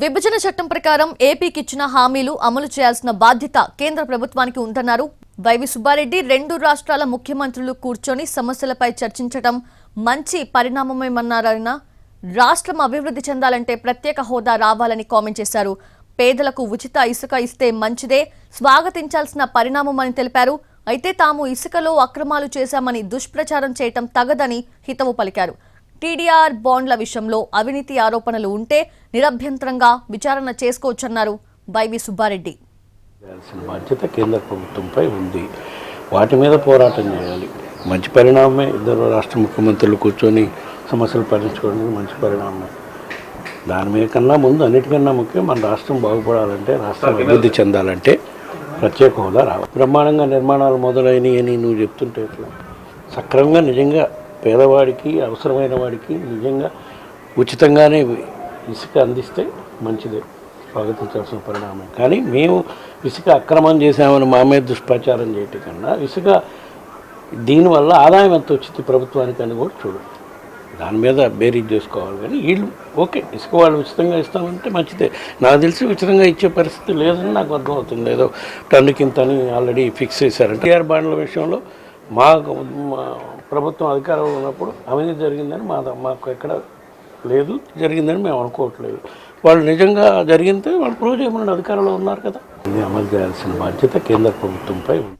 విభజన చట్టం ప్రకారం ఏపీకి ఇచ్చిన హామీలు అమలు చేయాల్సిన బాధ్యత కేంద్ర ప్రభుత్వానికి ఉందన్నారు. వైవి సుబ్బారెడ్డి రెండు రాష్ట్రాల ముఖ్యమంత్రులు కూర్చొని సమస్యలపై చర్చించడం మంచి పరిణామమేమన్నారాయన రాష్ట్రం అభివృద్ధి చెందాలంటే ప్రత్యేక హోదా రావాలని కామెంట్ చేశారు. పేదలకు ఉచిత ఇసుక ఇస్తే మంచిదే స్వాగతించాల్సిన పరిణామమని తెలిపారు. అయితే తాము ఇసుకలో అక్రమాలు చేశామని దుష్ప్రచారం చేయటం తగదని హితవు పలికారు. టీడీఆర్ బాండ్ల విషయంలో అవినీతి ఆరోపణలు ఉంటే నిరభ్యంతరంగా విచారణ చేసుకోవచ్చన్నారు బైవి సుబ్బారెడ్డి. బాధ్యత కేంద్ర ప్రభుత్వంపై ఉంది. వాటి మీద పోరాటం చేయాలి. మంచి పరిణామమే ఇద్దరు రాష్ట్ర ముఖ్యమంత్రులు కూర్చొని సమస్యలు పరిష్కరించుకోవడానికి మంచి పరిణామమే. దాని మీద కన్నా ముందు అన్నిటికన్నా ముఖ్యం మన రాష్ట్రం బాగుపడాలంటే రాష్ట్రం అభివృద్ధి చెందాలంటే ప్రత్యేక హోదా రావాలి. బ్రహ్మాండంగా నిర్మాణాలు మొదలైనవి అని నువ్వు చెప్తుంటే ఎట్లా? సక్రమంగా నిజంగా పేదవాడికి అవసరమైన వాడికి నిజంగా ఉచితంగానే ఇసుక అందిస్తే మంచిదే. స్వాగతించాల్సిన పరిణామం. కానీ మేము ఇసుక అక్రమం చేశామని మా మీద దుష్ప్రచారం చేయటం కన్నా ఇసుక దీనివల్ల ఆదాయం ఎంత వచ్చింది ప్రభుత్వానికి అని కూడా చూడండి. దాని మీద బేరీజ్ చేసుకోవాలి కానీ వీళ్ళు ఓకే ఇసుక వాళ్ళు ఉచితంగా ఇస్తామంటే మంచిదే. నాకు తెలిసి ఉచితంగా ఇచ్చే పరిస్థితి లేదని నాకు అర్థమవుతుంది. ఏదో టన్నుకింతని ఆల్రెడీ ఫిక్స్ చేశారంటే టీఆర్ బాండ్ల విషయంలో మా ప్రభుత్వం అధికారంలో ఉన్నప్పుడు అవినీతి జరిగిందని మా మాకు ఎక్కడ లేదు జరిగిందని మేము అనుకోవట్లేదు. వాళ్ళు నిజంగా జరిగితే వాళ్ళు ప్రూవ్ చేయమని అధికారంలో ఉన్నారు కదా. ఇది అమలు చేయాల్సిన బాధ్యత కేంద్ర ప్రభుత్వంపై ఉంది.